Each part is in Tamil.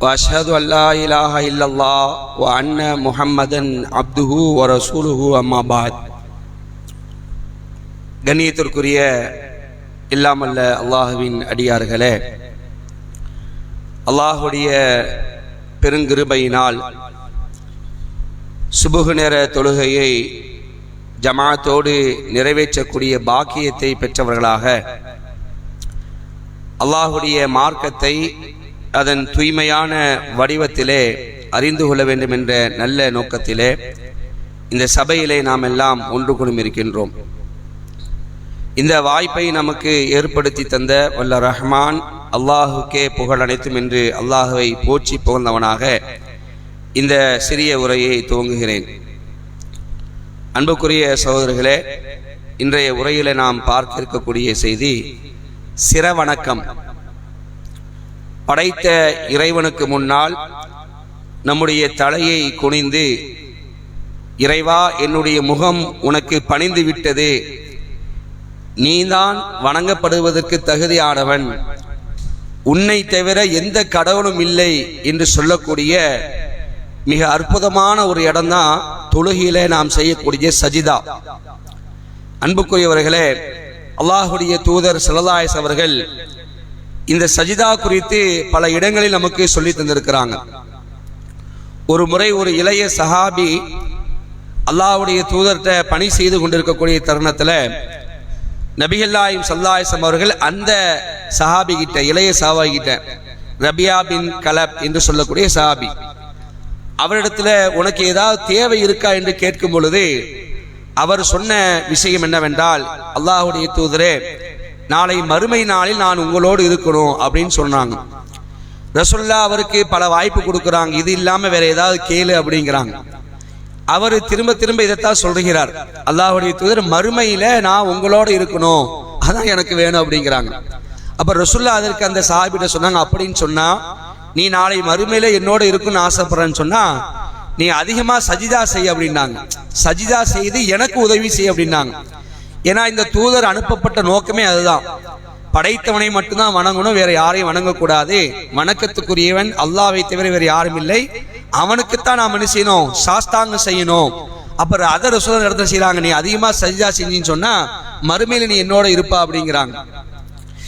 واشهد ان لا اله الا الله وان محمدا عبده ورسوله اما بعد கண்ணியத்திற்குரிய இல்லாமல்ல அல்லாஹுவின் அடியார்களே அல்லாஹுடைய பெருங்கிருபையினால் சுபுகு நேர தொழுகையை ஜமாத்தோடு நிறைவேற்றக்கூடிய பாக்கியத்தை பெற்றவர்களாக அல்லாஹுடைய மார்க்கத்தை அதன் தூய்மையான வடிவத்திலே அறிந்து கொள்ள வேண்டும் என்ற நல்ல நோக்கத்திலே இந்த சபையிலே நாம் எல்லாம் ஒன்று கூடும் இருக்கின்றோம். இந்த வாய்ப்பை நமக்கு ஏற்படுத்தி தந்த வல்ல ரஹ்மான் அல்லாஹுக்கே புகழ் அனைத்தும் என்று அல்லாஹுவை போற்றி புகழ்ந்தவனாக இந்த சிறிய உரையை துவங்குகிறேன். அன்புக்குரிய சகோதரர்களே இன்றைய உரையில நாம் பார்க்க இருக்கக்கூடிய செய்தி சிரவணக்கம் படைத்த இறைவனுக்கு முன்னால் நம்முடைய தலையை குனிந்து இறைவா என்னுடைய முகம் உனக்கு பணிந்து விட்டது. நீதான் வணங்கப்படுவதற்கு தகுதியானவன். உன்னை தவிர எந்த கடவுளும் இல்லை என்று சொல்லக்கூடிய மிக அற்புதமான ஒரு இடம்தான் தொழுகையில நாம் செய்யக்கூடிய சஜிதா. அன்புக்குரியவர்களே அல்லாஹுடைய தூதர் சிலதாயஸ் அவர்கள் இந்த சஜிதா குறித்து பல இடங்களில் நமக்கு சொல்லி தந்திருக்கிறாங்க. ஒரு முறை ஒரு இளைய சஹாபி அல்லாஹுடைய தூதர்கிட்ட பணி செய்து கொண்டிருக்கக்கூடிய தருணத்தில் நபிகல்லாயும் சல்லாயசம் அவர்கள் அந்த சஹாபி கிட்ட இளைய சஹாபி கிட்ட ரபியா பின் கலப் என்று சொல்லக்கூடிய சஹாபி அவரிடத்துல உனக்கு ஏதாவது தேவை இருக்கா என்று கேட்கும் பொழுது அவர் சொன்ன விஷயம் என்னவென்றால் அல்லாஹுடைய தூதரே நாளை மறுமை நாளில் நான் உங்களோடு இருக்கணும் அப்படின்னு சொன்னாங்க. ரசுல்லா அவருக்கு பல வாய்ப்பு கொடுக்குறாங்க. இது இல்லாமல் வேற ஏதாவது கேளு அப்படிங்கிறாங்க. அவர் திரும்ப திரும்ப இதைத்தான் சொல்கிறார் அல்லாஹுடைய தூதர் மறுமையில் நான் உங்களோட இருக்கணும். அதான் எனக்கு வேணும் அப்படிங்கிறாங்க. அப்போ ரசுல்லா அதற்கு அந்த சாஹிபிட்ட சொன்னாங்க அப்படின்னு சொன்னால் நீ நாளை மறுமையில் என்னோட இருக்குன்னு ஆசைப்படுறேன்னு சொன்னால் நீ அதிகமாக சஜிதா செய் அப்படின்னாங்க. சஜிதா செய்து எனக்கு உதவி செய் அப்படின்னாங்க. ஏன்னா இந்த தூதர் அனுப்பப்பட்ட நோக்கமே அதுதான். படைத்தவனை மட்டும்தான் வணங்கணும் வேற யாரையும் வணங்கக்கூடாது. வணக்கத்துக்குரியவன் அல்லாவை தவிர வேற யாரும் இல்லை. அவனுக்குத்தான் நாம் என்ன செய்யணும்? சாஸ்தாங்கம் செய்யணும். அப்புறம் அதை ரசூல இடத்துல செய்யறாங்க நீ அதிகமா சஜிதா செஞ்சின்னு சொன்னா மறுமையில் நீ என்னோட இருப்பா அப்படிங்கிறாங்க.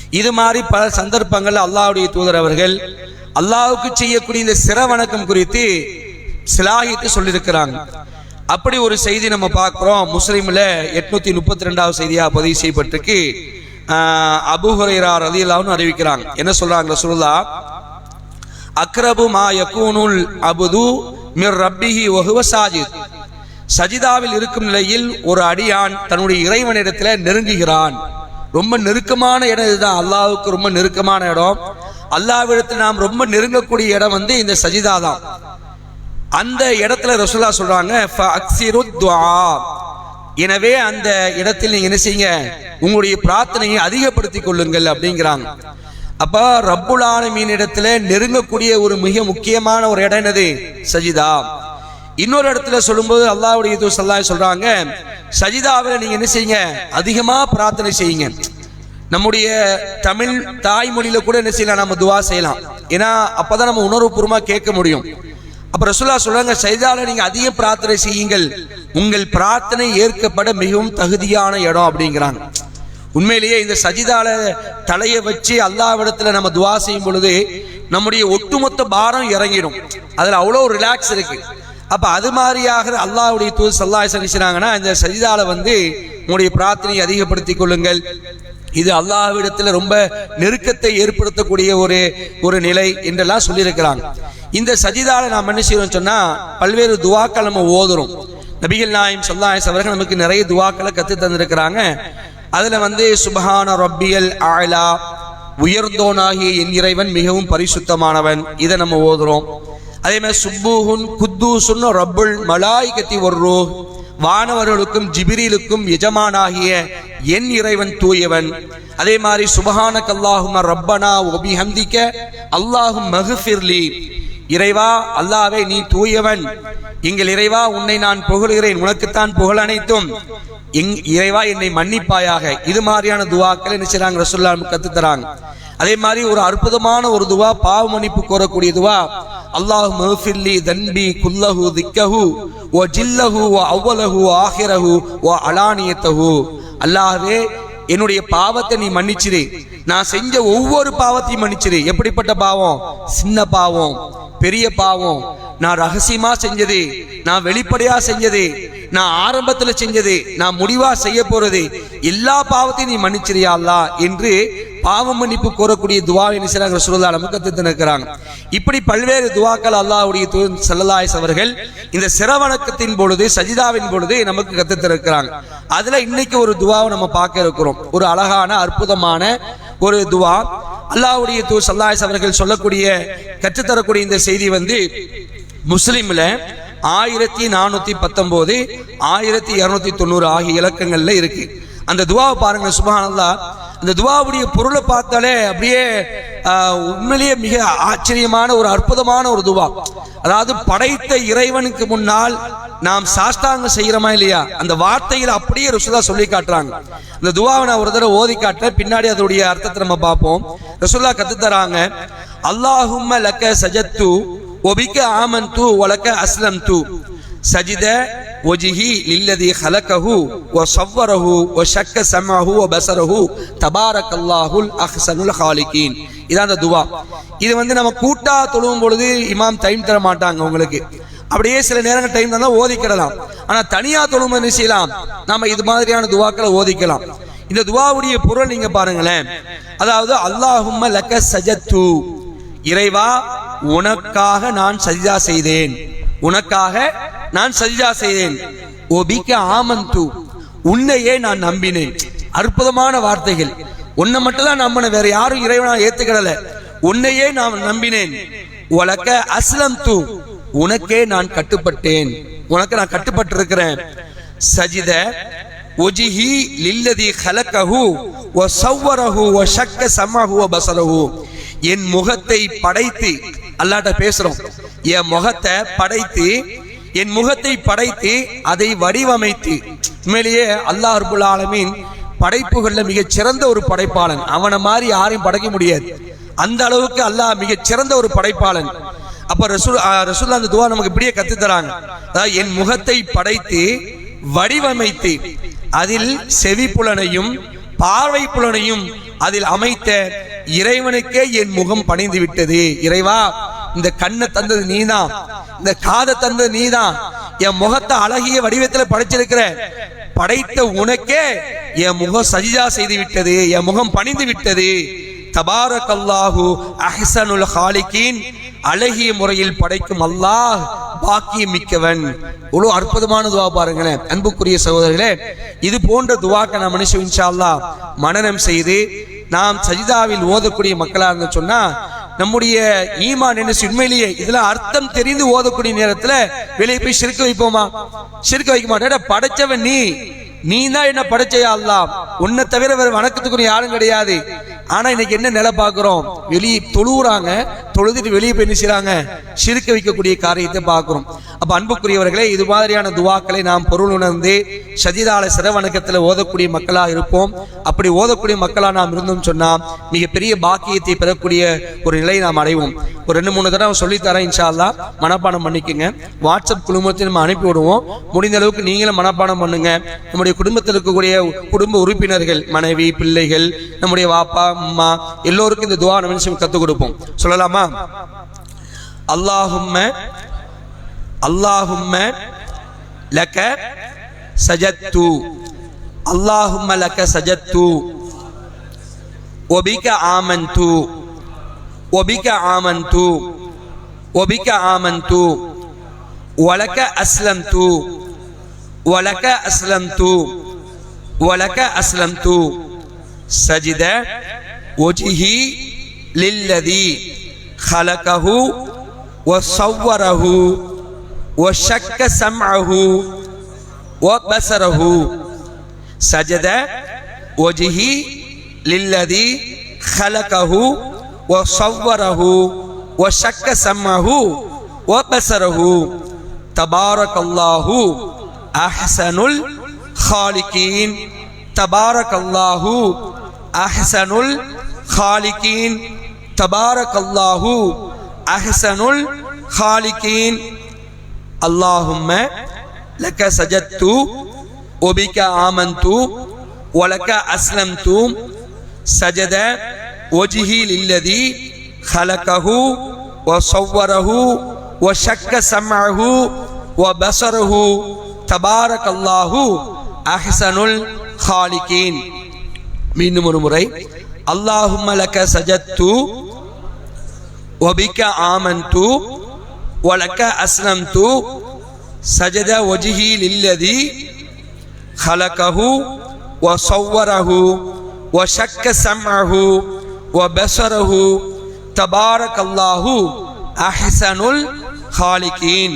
இது மாதிரி பல சந்தர்ப்பங்கள் அல்லாவுடைய தூதர் அவர்கள் அல்லாவுக்கு செய்யக்கூடிய இந்த சிற வணக்கம் குறித்து சிலாகித்து சொல்லியிருக்கிறாங்க. அப்படி ஒரு செய்தி நம்ம பார்க்குறோம். முஸ்லீமில் எட்நூத்தி முப்பத்தி ரெண்டாவது செய்தியாக பதிவு செய்யப்பட்டிருக்கு. அபுஹுரைரா ரதியல்லான்னு அறிவிக்கிறாங்க. என்ன சொல்றாங்க சொல்லா அக்ரபு மா யக்கூனுல் அபுது மிர் ரப்பிஹி ஒஹுவ சாஜித். சஜிதாவில் இருக்கும் நிலையில் ஒரு அடியான் தன்னுடைய இறைவனிடத்தில் நெருங்குகிறான். ரொம்ப நெருக்கமான இடம் இதுதான். அல்லாவுக்கு ரொம்ப நெருக்கமான இடம். அல்லாவிடத்தில் நாம் ரொம்ப நெருங்கக்கூடிய இடம் வந்து இந்த சஜிதா தான். அந்த இடத்துல ரசுல்லா சொல்றாங்க எனவே அந்த இடத்தில் நீங்க என்ன செய்யுங்க உங்களுடைய பிரார்த்தனையை அதிகப்படுத்திக் கொள்ளுங்கள் அப்படிங்கிறாங்க. அப்ப ரப்புலான ஆலமீன் இடத்துல நெருங்கக்கூடிய ஒரு மிக முக்கியமான ஒரு இடம் என்னது? சஜிதா. இன்னொரு இடத்துல சொல்லும்போது அல்லாவுடைய இது சொல்லாய் சொல்றாங்க சஜிதாவில் நீங்க என்ன செய்யுங்க அதிகமாக பிரார்த்தனை செய்யுங்க. நம்முடைய தமிழ் தாய்மொழியில கூட என்ன செய்யலாம் நம்ம துவா செய்யலாம். ஏன்னா அப்பதான் நம்ம உணர்வுபூர்வமாக கேட்க முடியும். அப்ப ரசுல்லா சொல்றாங்க சைதால நீங்க அதிக பிரார்த்தனை செய்யுங்கள். உங்கள் பிரார்த்தனை ஏற்கப்பட மிகவும் தகுதியான இடம் அப்படிங்கிறாங்க. உண்மையிலேயே இந்த சஜிதால தலையை வச்சு அல்லாவிடத்துல நம்ம துவா செய்யும் பொழுது நம்முடைய ஒட்டுமொத்த பாரம் இறங்கிடும். அதுல அவ்வளோ ரிலாக்ஸ் இருக்கு. அப்ப அது மாதிரியாக அல்லாவுடைய தூது சல்லாய் செய்கிறாங்கன்னா இந்த சஜிதால வந்து உங்களுடைய பிரார்த்தனையை அதிகப்படுத்திக் கொள்ளுங்கள். இது அல்லாஹ்விடத்தில் ரொம்ப நெருக்கத்தை ஏற்படுத்தக்கூடிய ஒரு ஒரு நிலை என்றெல்லாம் சொல்லியிருக்கிறாங்க. இந்த சஜிதால நாம் என்ன செய்யறோம் சொன்னால் பல்வேறு துவாக்கள் நம்ம ஓதுறோம். நபிகள் நாயம் சொல்லாயஸ் அவர்கள் நமக்கு நிறைய துவாக்களை கற்று தந்திருக்கிறாங்க. அதில் வந்து சுபஹான ரப்பியல் ஆயிலா உயர்ந்தோனாகிய என் இறைவன் மிகவும் பரிசுத்தமானவன். இதை நம்ம ஓதுறோம். அதே மாதிரி சுப்பூஹுன் குத்தூசுன்னு ரப்புல் மலாய்கத்தி ஒரு வானவர்களுக்கும் ஜிபிரிலுக்கும் எஜமானாகிய என் இறைவன் தூயவன். அதே மாதிரி சுபஹான கல்லாஹும ரப்பனா உபிஹந்திக்க அல்லாஹும் மகுஃபிர்லி இறைவா அல்லாவே நீ தூயவன். எங்கள் இறைவா உன்னை நான் புகழுகிறேன். உனக்குத்தான் புகழ் அனைத்தும். எங் இறைவா என்னை மன்னிப்பாயாக. இது மாதிரியான துவாக்கள் என்ன செய்றாங்க? ரசூல்லா கத்து தராங்க அதே மாதிரி ஒரு அற்புதமான ஒரு துவா பாவ மன்னிப்பு கோரக்கூடிய துவா. அல்லாஹ் மஃபில்லி தன்பி குல்லஹு திக்கஹு ஓ ஜில்லஹு ஓ அவ்வலஹு ஓ ஆஹிரஹு ஓ அலானியத்தஹு. அல்லாஹ்வே என்னுடைய பாவத்தை நீ மன்னிச்சிரு. நான் செஞ்ச ஒவ்வொரு பாவத்தையும் மன்னிச்சிரு. எப்படிப்பட்ட பாவம்? சின்ன பாவம் பெரிய பாவம். நான் ரகசியமா செஞ்சது நான் வெளிப்படையா செஞ்சது நான் ஆரம்பத்துல செஞ்சது நான் முடிவா செய்ய போறது எல்லா பாவத்தையும் நீ மன்னிச்சிரியா அல்லாஹ் என்று பாவ மன்னிப்பு கோரக்கூடிய துவாவை என்ன செய்றாங்க நமக்கு கத்து இருக்கிறாங்க இப்படி பல்வேறு துவாக்கள் அல்லாஹ்வுடைய தூதர் ஸல்லல்லாஹு அவர்கள் இந்த சிரவணக்கத்தின் பொழுது சஜிதாவின் பொழுது நமக்கு கத்துத்திருக்கிறாங்க அதுல இன்னைக்கு ஒரு துவாவை நம்ம பார்க்க இருக்கிறோம். ஒரு அழகான அற்புதமான ஒரு துவா. அல்லாஹ்வுடைய தூ சல்லாஸ் அவர்கள் சொல்லக்கூடிய கற்றுத்தரக்கூடிய இந்த செய்தி வந்து முஸ்லீம்ல ஆயிரத்தி நானூத்தி பத்தொன்பது ஆயிரத்தி இருநூத்தி தொண்ணூறு ஆகிய இலக்கங்கள்ல இருக்கு. அந்த துவாவை பாருங்க சுபஹானல்லாஹ். அந்த துவாவுடைய பொருளை பார்த்தாலே அப்படியே உண்மையிலேயே மிக ஆச்சரியமான ஒரு அற்புதமான ஒரு துவா. அதாவது படைத்த இறைவனுக்கு முன்னால் நாம் சாஷ்டாங்க செய்யறோமா இல்லையா? அந்த வார்த்தையில அப்படியே ருசுல்லா சொல்லி காட்டுறாங்க. இந்த துவாவை நான் ஒரு தடவை ஓதி காட்டுறேன். பின்னாடி அதோடைய அர்த்தத்தை நம்ம பார்ப்போம். ரசுல்லா கத்து தராங்க அல்லாஹும்ம லக்க சஜத்து ஒபிக்க ஆமந்து அஸ்லம் தூ சஜித ஒஜிஹி லில்லதி ஹலகஹு வ சவ்வரஹு வ ஷக்க சமஹு வ பஸரஹு தபாரக்கல்லாஹுல் அஹ்சனுல் ஹாலிகீன் இதான் அந்த துவா இது வந்து நம்ம கூட்டா தொழுவும் பொழுது இமாம் டைம் தர மாட்டாங்க உங்களுக்கு. அப்படியே சில நேரங்கள் டைம் தான் ஓதிக்கிடலாம். ஆனா தனியா தொழும் என்ன செய்யலாம்? நாம இது மாதிரியான துவாக்களை ஓதிக்கலாம். இந்த துவாவுடைய பொருள் நீங்க பாருங்களேன். அதாவது அல்லாஹும்ம லக்க சஜத்து. இறைவா உனக்காக நான் சஜிதா செய்தேன். உனக்காக நான் சஜிதா செய்தேன். ஒபிக்க ஆமந்து உன்னையே நான் நம்பினேன். அற்புதமான வார்த்தைகள். உன்னை மட்டும் தான் நம்பினேன் வேற யாரும் இறைவனா ஏத்துக்கிடல. உன்னையே நான் நம்பினேன். உலக்க அஸ்லம் தூ உனக்கே நான் கட்டுப்பட்டேன். உனக்கு நான் கட்டுப்பட்டிருக்கிறேன். சஜித ஒஜிஹி லில்லதி ஹலக்கஹு ஓ சவ்வரஹு வ ஷக்க சமஹு வ பசரஹு. என் முகத்தை படைத்து அல்லாட்ட பேசுறோம். என் முகத்தை படைத்து என் முகத்தை படைத்து அதை வடிவமைத்து. உண்மையிலேயே அல்லாஹ் அர்புல் ஆலமீன் படைப்புகளில் மிகச் சிறந்த ஒரு படைப்பாளன். அவனை மாதிரி யாரையும் படைக்க முடியாது. அந்த அளவுக்கு அல்லாஹ் மிகச் சிறந்த ஒரு படைப்பாளன். அப்ப ரசூல் அஹ் ரசூல்லா அந்த துவா நமக்கு இப்படியே கத்து தராங்க. அதாவது என் முகத்தை படைத்து வடிவமைத்து அதில் செவி புலனையும் பார்வை புலனையும் அதில் அமைத்த இறைவனுக்கே என் முகம் பணிந்து விட்டது. இறைவா இந்த கண்ணை தந்தது நீ தான் இந்த காதை தந்தது நீ தான் என் முகத்தை அழகிய வடிவத்துல படைச்சிருக்கிற. படைத்த உனக்கே என் முகம் சஜிதா செய்து விட்டது. என் முகம் பணிந்து விட்டது. தபாரகல்லாஹு அஹசனுல் ஹாலிகின். அழகிய முறையில் படைக்கும் அல்லாஹ் பாக்கியம் மிக்கவன். இவ்வளோ அற்புதமான துவா பாருங்களேன். அன்புக்குரிய சகோதரர்களே இது போன்ற துவாக்க நான் மனுஷன் இன்ஷா அல்லா மனனம் செய்து நாம் சஜிதாவில் ஓதக்கூடிய மக்களாக இருந்து சொன்னா நம்முடைய ஈமான் என்ன உண்மையிலேயே இதுல அர்த்தம் தெரிந்து ஓதக்கூடிய நேரத்துல வெளியே போய் சிரிக்க வைப்போமா? சிரிக்க வைக்க மாட்டேன் படைச்சவன் நீ. நீ தான் என்ன படைச்சையா அல்லாம் உன்னை தவிர வேற வணக்கத்துக்குரிய யாரும் கிடையாது. ஆனா இன்னைக்கு என்ன நிலை பாக்குறோம் வெளியே தொழுவுறாங்க. தொழுதுட்டு வெளியே போய் செய்கிறாங்க சிறுக்க சிரிக்க வைக்கக்கூடிய காரியத்தை பார்க்குறோம். அப்போ அன்புக்குரியவர்களே இது மாதிரியான துவாக்களை நாம் பொருள் உணர்ந்து சஜிதால சிறவணக்கத்தில் ஓதக்கூடிய மக்களாக இருப்போம். அப்படி ஓதக்கூடிய மக்களாக நாம் இருந்தோம் சொன்னால் மிகப்பெரிய பாக்கியத்தை பெறக்கூடிய ஒரு நிலையை நாம் அடைவோம். ஒரு ரெண்டு மூணு தடவை சொல்லித்தரேன் இன்ஷால்லா மனப்பாடம் பண்ணிக்கங்க. வாட்ஸ்அப் குழுமத்தை நம்ம அனுப்பி விடுவோம். முடிந்த அளவுக்கு நீங்களும் மனப்பாடம் பண்ணுங்க. நம்முடைய குடும்பத்தில் இருக்கக்கூடிய குடும்ப உறுப்பினர்கள் மனைவி பிள்ளைகள் நம்முடைய வாப்பா அம்மா எல்லோருக்கும் இந்த துவா நம்ம நிமிஷம் கற்றுக் கொடுப்போம். சொல்லலாமா? اللهم اللهم لك سجدت. اللهم لك سجدت. وبك آمنت. وبك آمنت. وبك آمنت. ولك أسلمت. ولك أسلمت. ولك أسلمت. سجد وجهي للذي খালাকাহু ও সৌয়ারাহু ও শক্কা সামাহু ও বসরহু সাজদা ওজহি লিল্লাদি খালাকাহু ও সৌয়ারাহু ও শক্কা সামাহু ও বসরহু تبارك الله أحسن الخالقين تبارك الله أحسن الخالقين تبارك الله أحسن الخالقين. اللهم لك سجدت وبك آمنت ولك أسلمت. سجد وجهي للذي خلقه وصوره وشك سمعه وبصره. تبارك الله أحسن الخالقين. من مرمري اللهم لك سجدت وبك آمنت ولك أسلمت سجد وجهي للذي خلقه وصوره وشك سمعه وبصره تبارك الله أحسن الخالقين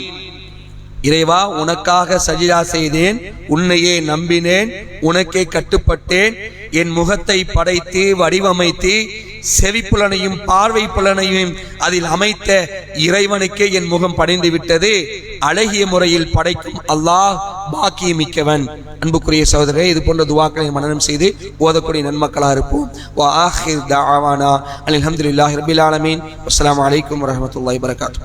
இறைவா உனக்காக சஜிதா செய்தேன் உன்னையே நம்பினேன் உனக்கே கட்டுப்பட்டேன் என் முகத்தை படைத்து வடிவமைத்து செவிப்புலனையும் பார்வை புலனையும் அதில் அமைத்த இறைவனுக்கே என் முகம் படைந்து விட்டது அழகிய முறையில் படைக்கும் அல்லாஹ் பாக்கியமிக்கவன். அன்புக்குரிய சகோதரரே இது போன்ற துவாக்களை மனநம் செய்து ஓதக்கூடிய நன்மக்களாக இருப்போம். வா ஆஹிர் தஅவானா அலி ரபில் ஆலமீன். அஸ்லாம் வலைக்கம் வரமத்துல வரகாத்து